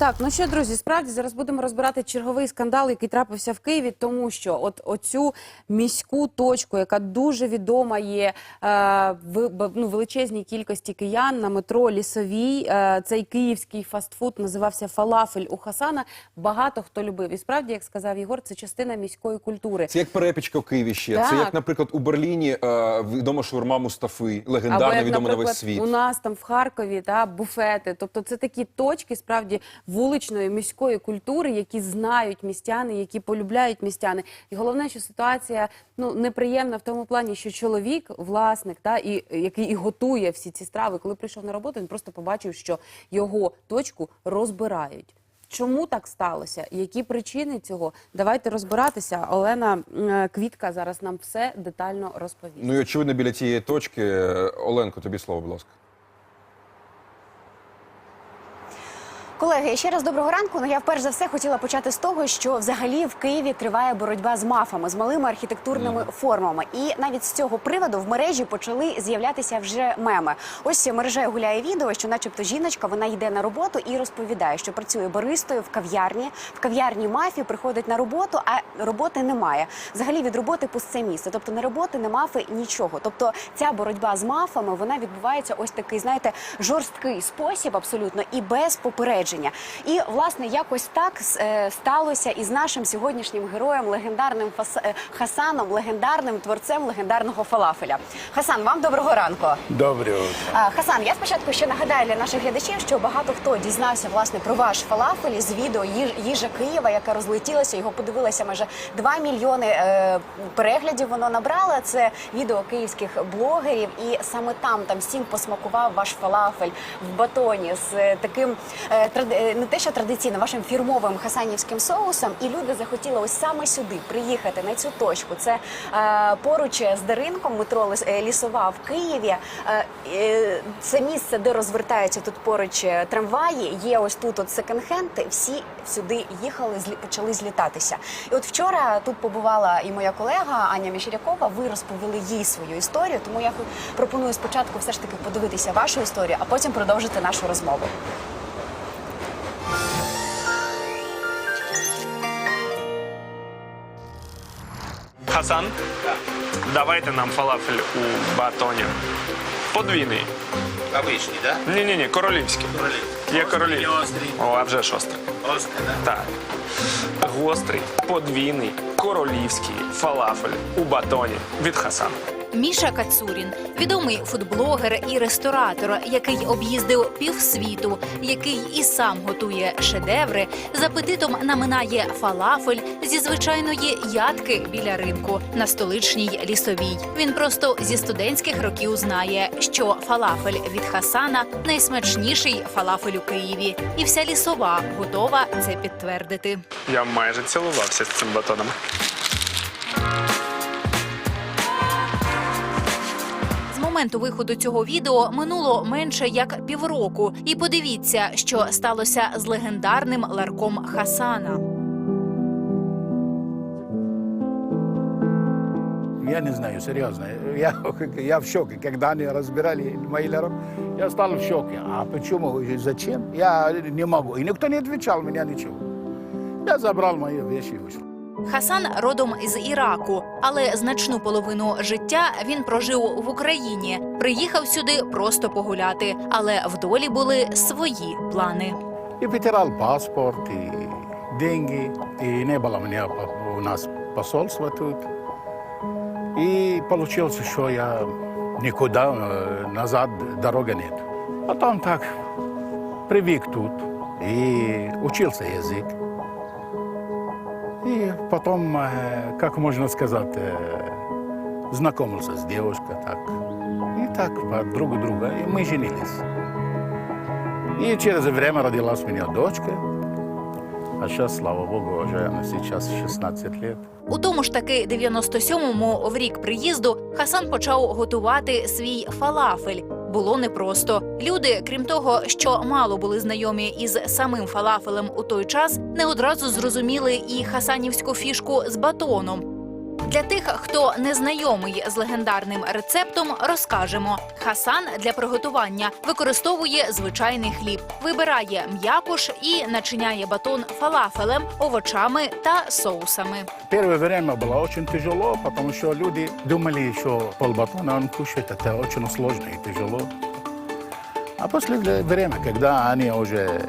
Так, ну що, друзі, справді зараз будемо розбирати черговий скандал, який трапився в Києві, тому що от оцю міську точку, яка дуже відома є е, в ну, величезній кількості киян на метро Лісовій. Е, цей київський фастфуд називався Фалафель у Хасана. Багато хто любив. І справді, як сказав Єгор, це частина міської культури. Це як перепічка в Києві ще. Це як, наприклад, у Берліні е, відома шаурма Мустафи, легендарна, як, відома на весь світ. у нас там в Харкові та буфети. Тобто це такі точки справді вуличної міської культури, які знають містяни, які полюбляють містяни. І головне, що ситуація ну неприємна в тому плані, що чоловік, власник, та і який і готує всі ці страви, коли прийшов на роботу, він просто побачив, що його точку розбирають. Чому так сталося? Які причини цього? Давайте розбиратися. Олена Квітка зараз нам все детально розповість. Ну і очевидно, біля цієї точки. е, Оленко, тобі слово, будь ласка. Колеги, ще раз доброго ранку. Ну я вперше за все хотіла почати з того, що взагалі в Києві триває боротьба з мафами, з малими архітектурними формами. І навіть з цього приводу в мережі почали з'являтися вже меми. Ось мережею гуляє відео, що, начебто, жіночка вона йде на роботу і розповідає, що працює баристою в кав'ярні. В кав'ярні мафії приходить на роботу, а роботи немає. Взагалі від роботи пусте місце. Тобто не роботи, не мафи, нічого. Тобто ця боротьба з мафами вона відбувається ось такий, знаєте, жорсткий спосіб, абсолютно і без попередження. І власне якось так е, сталося із нашим сьогоднішнім героєм, легендарним Фас- е, Хасаном, легендарним творцем легендарного фалафеля. Хасан, вам доброго ранку. Добре. А, Хасан, я спочатку ще нагадаю для наших глядачів, що багато хто дізнався власне про ваш фалафель з відео їжа Києва, яка розлетілася. Його подивилися майже 2 мільйони е, переглядів. Воно набрало. Це відео київських блогерів, і саме там там всім посмакував ваш фалафель в батоні з е, таким е, не те, що традиційно, вашим фірмовим хасанівським соусом. І люди захотіли ось саме сюди приїхати на цю точку. Це е, поруч з Даринком, метро е, лісова в Києві. Е, е, Це місце, де розвертаються тут поруч е, трамваї. Є ось тут от секонд-хенд. Всі сюди їхали, злі- почали злітатися. І от вчора тут побувала і моя колега Аня Міщерякова. Ви розповіли їй свою історію. Тому я пропоную спочатку все ж таки подивитися вашу історію, а потім продовжити нашу розмову. Хасан, давайте нам фалафель у батоні. Подвійний. Обичний, да? Ні, ні, ні, королівський. Королівський. Є королів. острий. О, а вже ж острий. Острий, да? Так. Гострий, подвійний, королівський фалафель у батоні від Хасана. Міша Кацурін відомий фудблогер і ресторатор, який об'їздив півсвіту, який і сам готує шедеври, з апетитом наминає фалафель зі звичайної ядки біля ринку на столичній лісовій. Він просто зі студентських років знає, що фалафель від Хасана найсмачніший фалафель у Києві, і вся лісова готова це підтвердити. Я майже цілувався з цим батоном. Моменту виходу цього відео минуло менше як півроку. І подивіться, що сталося з легендарним ларком Хасана. Я не знаю, серьезно. Я, я в шоке. Когда они разбирали Мейлеров, я стал в шоке. А и зачем? Я не могу. И никто не отвечал меня ничего. Я забрал мои вещи и вышел. Хасан родом із Іраку, але значну половину життя він прожив в Україні. Приїхав сюди просто погуляти, але в долі були свої плани. И потерял паспорт, и деньги. И не было у меня по- у нас посольства тут. И получилось, что я никуда э, назад дороги нет. А там так привык тут и учился язык. И потом, э, как можно сказать, э, знакомился с девушкой так. И так по другу друга. И мы женились. И через время родилась у меня дочка. А сейчас, слава богу, уже она сейчас 16 лет. У тому ж таки 97-му в рік приїзду Хасан почав готувати свій фалафель. Було непросто. Люди, крім того, що мало були знайомі із самим фалафелем у той час, не одразу зрозуміли і хасанівську фішку з батоном. Для тих, хто не знайомий з легендарним рецептом, розкажемо. Хасан для приготування використовує звичайний хліб, вибирає м'якуш і начиняє батон фалафелем, овочами та соусами. Первое время было очень тяжело, потому что люди думали, что полбатона он кушает, это очень сложно и тяжело. А после вре- время, когда они уже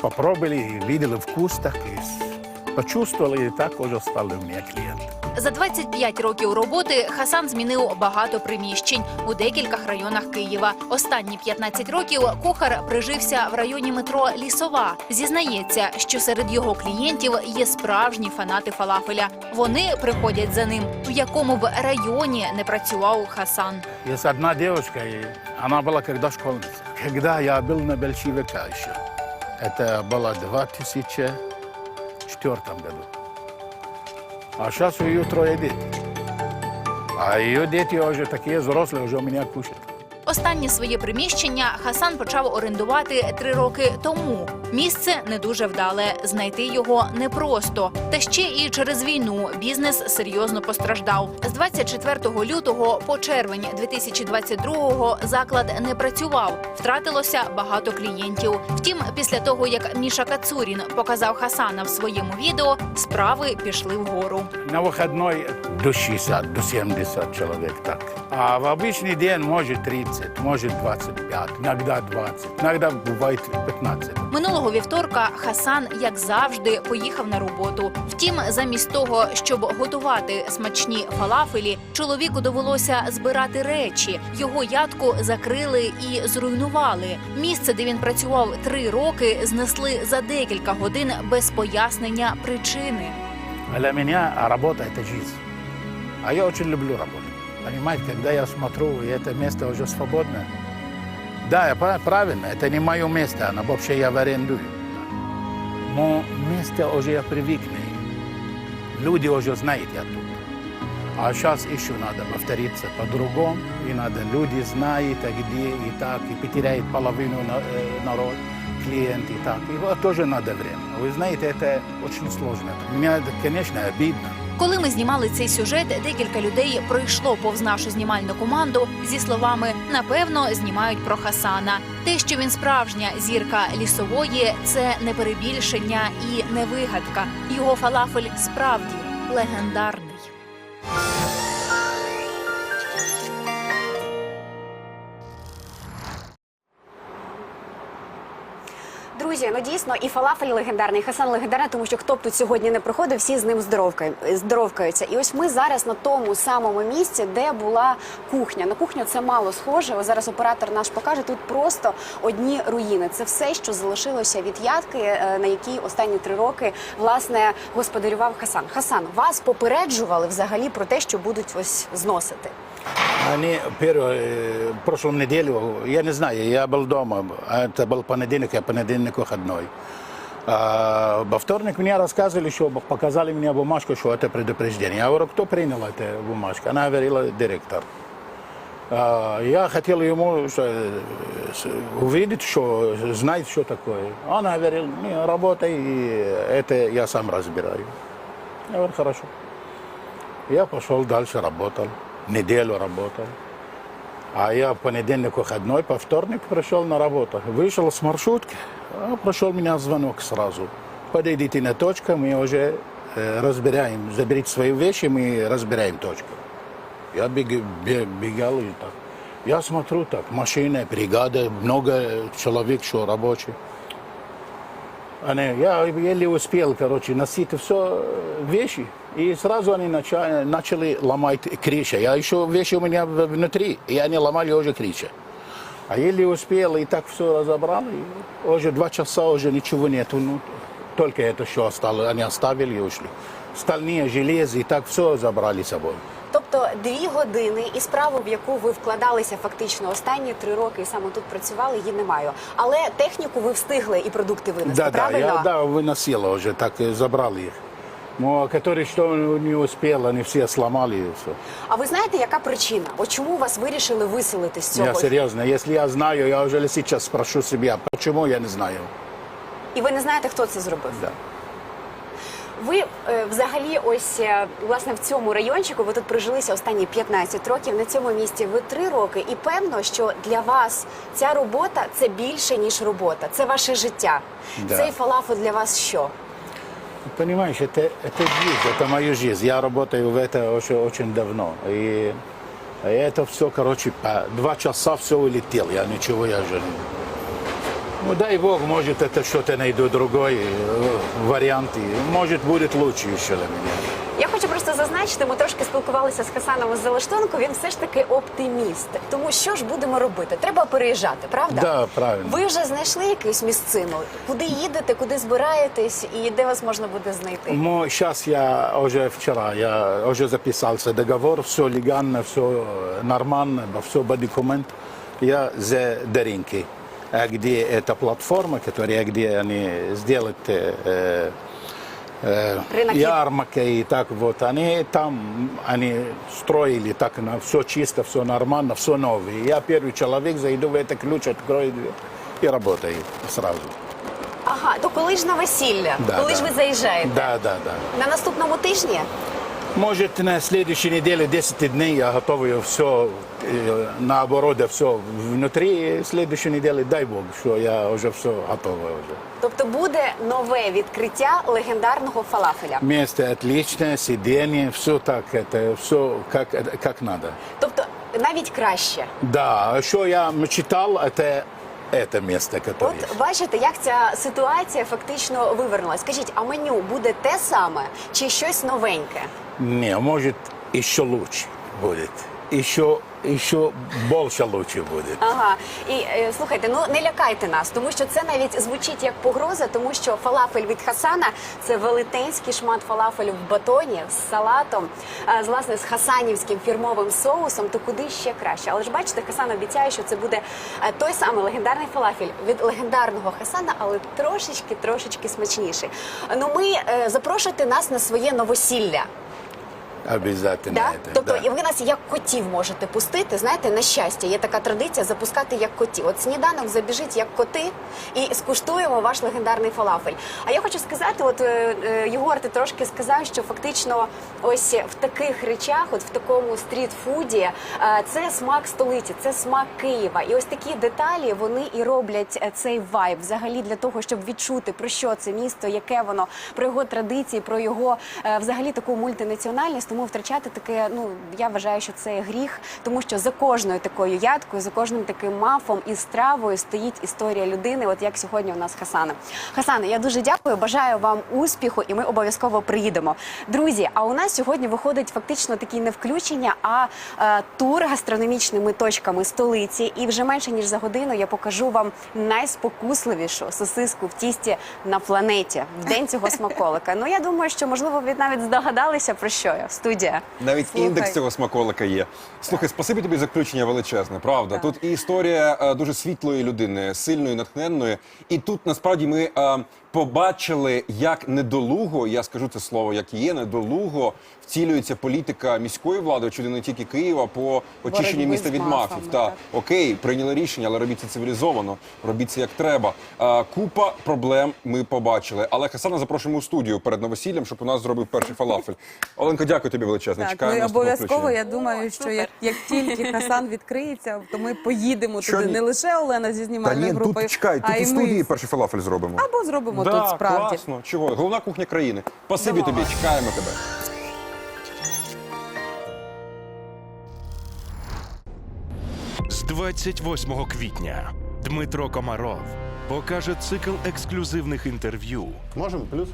попробовали, видели вкус, так и с- почувствовали, и так уже стали у меня клиенты. За 25 років роботи Хасан змінив багато приміщень у декількох районах Києва. Останні 15 років кухар прижився в районі метро Лісова. Зізнається, що серед його клієнтів є справжні фанати фалафеля. Вони приходять за ним, в якому б районі не працював Хасан. Есть одна девушка, и она была когда школьница. Когда я был на большевика еще, это было в 2004 году. А сейчас у нее трое детей. А ее дети уже такие взрослые, уже у меня кушают. Останнє своє приміщення Хасан почав орендувати три роки тому. Місце не дуже вдале. Знайти його непросто. Та ще і через війну бізнес серйозно постраждав. З 24 лютого по червень 2022 заклад не працював. Втратилося багато клієнтів. Втім, після того як Міша Кацурін показав Хасана в своєму відео, справи пішли вгору. На выходной до 60, до 70 человек так. А в обычный день может 30, может 25, иногда 20, иногда бывает 15. Минулого вівторка Хасан, як завжди, поїхав на роботу. Втім, замість того, щоб готувати смачні фалафелі, чоловіку довелося збирати речі. Його ядку закрили і зруйнували. Місце, де він працював три роки, знесли за декілька годин без пояснення причини. Для меня работа – это жизнь. А я очень люблю работу. Понимаете, когда я смотрю, и это место уже свободное. Да, я прав- правильно, это не мое место, оно вообще я в арендую. Но место уже я привыкну. Люди уже знают я тут. А сейчас еще надо повториться по-другому, и надо, люди знают, а где и так, и потеряет половину на- э, народ, клиент и так. И вот тоже надо время. Вы знаете, это очень сложно. Мне, это, конечно, обидно. Коли ми знімали цей сюжет, декілька людей пройшло повз нашу знімальну команду зі словами напевно знімають про Хасана. Те, що він справжня зірка лісової, це не перебільшення і не вигадка. Його фалафель справді легендарний. Друзі, ну дійсно і фалафель легендарний, і Хасан легендарний, тому що хто б тут сьогодні не приходив, всі з ним здоровкаю- здоровкаються. І ось ми зараз на тому самому місці, де була кухня. На кухню це мало схоже. Ось зараз оператор наш покаже. Тут просто одні руїни. Це все, що залишилося від ядки, е, на якій останні три роки власне господарював Хасан. Хасан, вас попереджували взагалі про те, що будуть ось зносити. Они первую, прошлую неделю, я не знаю, я был дома, а это был понедельник, а понедельник выходной. А, во вторник мне рассказывали, что показали мне бумажку, что это предупреждение. Я говорю, кто принял эту бумажку? Она говорила, директор. А, я хотел ему увидеть, что знает, что такое. Он говорил, не, работай, и это я сам разбираю. Я говорю, хорошо. Я пошел дальше, работал. Неделю работал. А я в понедельник выходной, по вторник пришел на работу. Вышел с маршрутки, а прошел меня звонок сразу. Подойдите на точку, мы уже э, разбираем. Заберите свои вещи, мы разбираем точку. Я бег- бе- бегал и так. Я смотрю так, машина, бригада, много человек, что рабочие. Они, я еле успел, короче, носить все вещи. И сразу они начали, начали ломать крышу. Я еще вещи у меня в- внутри, и они ломали уже крышу. А еле успел, и так все разобрал. И уже два часа уже ничего нету. Ну, только это, что осталось, они оставили и ушли. Стальные железы, и так все забрали с собой. Тобто дві години і справу, в яку ви вкладалися фактично останні три роки і саме тут працювали, її немає. Але техніку ви встигли і продукти винести. Да, да, правильно? я да, выносила уже, так э, забрали их. Ну, а которые что не успел, они все сломали и все. А ви знаєте, яка причина? От чому вас вирішили виселити з цього? Я серьезно, если я знаю, я уже сейчас спрошу себя, почему я не знаю. І ви не знаєте, хто це зробив? Да. Ви е, взагалі, ось е, власне в цьому райончику ви тут прожилися останні 15 років. На цьому місці ви 3 роки, і певно, що для вас ця робота це більше ніж робота. Це ваше життя. Да. Цей фалафель для вас що? Понимаешь, это, это жизнь, это моя жизнь. Я работаю в это очень, очень давно. И это все, короче, по два часа все улетел. Я ничего, я же... Ну, дай бог, может, это что-то найду другой э, вариант. и, Может, будет лучше еще для меня. Зазначити, ми трошки спілкувалися з Хасаном із Залаштонку. Він все ж таки оптиміст. Тому що ж будемо робити? Треба переїжджати, правда? Да, правильно. Ви вже знайшли якусь місцину? Куди їдете, куди збираєтесь і де вас можна буде знайти? Но сейчас я уже вчера, я уже записался договор, все легально, все нормально, все по документу. Я за Даринки, где эта платформа, которая, где они сделают э, э, Рынок ярмарка и так вот, они там, они строили так, на все чисто, все нормально, все новое. Я первый человек, зайду в это ключ, открою дверь и работаю сразу. Ага, то коли ж на весілля? Да, коли да. ж ви заїжджаєте? Да, да, да. На наступному тижні? Может, на следующей неделе, 10 дней, я готовлю все, на обороте все внутри. Следующей недели, дай бог, что я уже все готово уже. Тобто буде нове відкриття легендарного фалафеля. Место отличное, сиденье, все так, это все как, как надо. Тобто навіть краще. Да, что я мечтал, это это место, которое есть. От бачите, як ця ситуація фактично вивернулася. Скажіть, а меню буде те саме чи щось новеньке? Не, может, еще лучше будет. Еще, еще больше лучше будет. Ага, і е, слухайте, ну не лякайте нас, тому що це навіть звучить як погроза, тому що фалафель від Хасана це велетенський шмат фалафелю в батоні з салатом, е, з власне з хасанівським фірмовим соусом. То куди ще краще? Але ж бачите, Хасан обіцяє, що це буде е, той самий легендарний фалафель від легендарного Хасана, але трошечки, трошечки смачніший. Ну ми е, запрошуйте нас на своє новосілля. Обязательно Да? это. Тобто да. і ви нас як котів можете пустити. Знаєте, на щастя, є така традиція запускати як котів. От сніданок забіжить як коти і скуштуємо ваш легендарний фалафель. А я хочу сказати, от е, е, Єгор, ти трошки сказав, що фактично ось в таких речах, от в такому стрітфуді, е, це смак столиці, це смак Києва. І ось такі деталі вони і роблять цей вайб взагалі для того, щоб відчути про що це місто, яке воно, про його традиції, про його взагалі таку мультинаціональність. Тому втрачати таке, ну я вважаю, що це гріх, тому що за кожною такою ядкою, за кожним таким мафом і стравою стоїть історія людини, от як сьогодні у нас Хасана. Хасане, я дуже дякую, бажаю вам успіху, і ми обов'язково приїдемо. Друзі, а у нас сьогодні виходить фактично такі не включення, а е, тур гастрономічними точками столиці. І вже менше ніж за годину я покажу вам найспокусливішу сосиску в тісті на планеті в день цього смаколика. Ну я думаю, що можливо ви навіть здогадалися про що я студія. Навіть Слухай. індекс цього смаколика є. Слухай, спасибі тобі за включення величезне, правда. Тут і історія е, дуже світлої людини, сильної, натхненної. І тут насправді ми е, побачили, як недолуго, я скажу це слово, як є недолуго вцілюється політика міської влади, чи не тільки Києва, по очищенню Боротьби міста з від мафами, мафів. Та так. окей, прийняли рішення, але робіть це цивілізовано, робіть це як треба. Е, купа проблем ми побачили. Але Хасана запрошуємо у студію перед новосіллям, щоб у нас зробив перший фалафель. Оленко, дякую тобі величезне. Так, Чекаємо ну наступного обов'язково. включення. Я думаю, що як, як тільки Хасан відкриється, то ми поїдемо Що туди. ні? Не лише Олена зі Та знімальною ні, групою, тут чекай, а тут у студії перший фалафель зробимо. Або зробимо да, тут справді. класно. Чого? Головна кухня країни. Спасибі Давай. тобі, чекаємо тебе. З 28 квітня Дмитро Комаров покаже цикл ексклюзивних інтерв'ю Можемо плюс?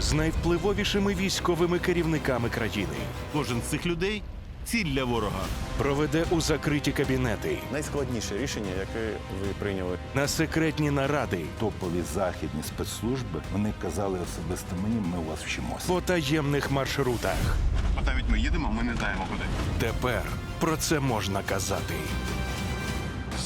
з найвпливовішими військовими керівниками країни. Кожен з цих людей ціль для ворога. Проведе у закриті кабінети Найскладніше рішення, яке ви прийняли. на секретні наради топові західні спецслужби вони казали особисто мені, ми у вас вчимося. по таємних маршрутах. А навіть ми їдемо, ми не знаємо куди. Тепер про це можна казати.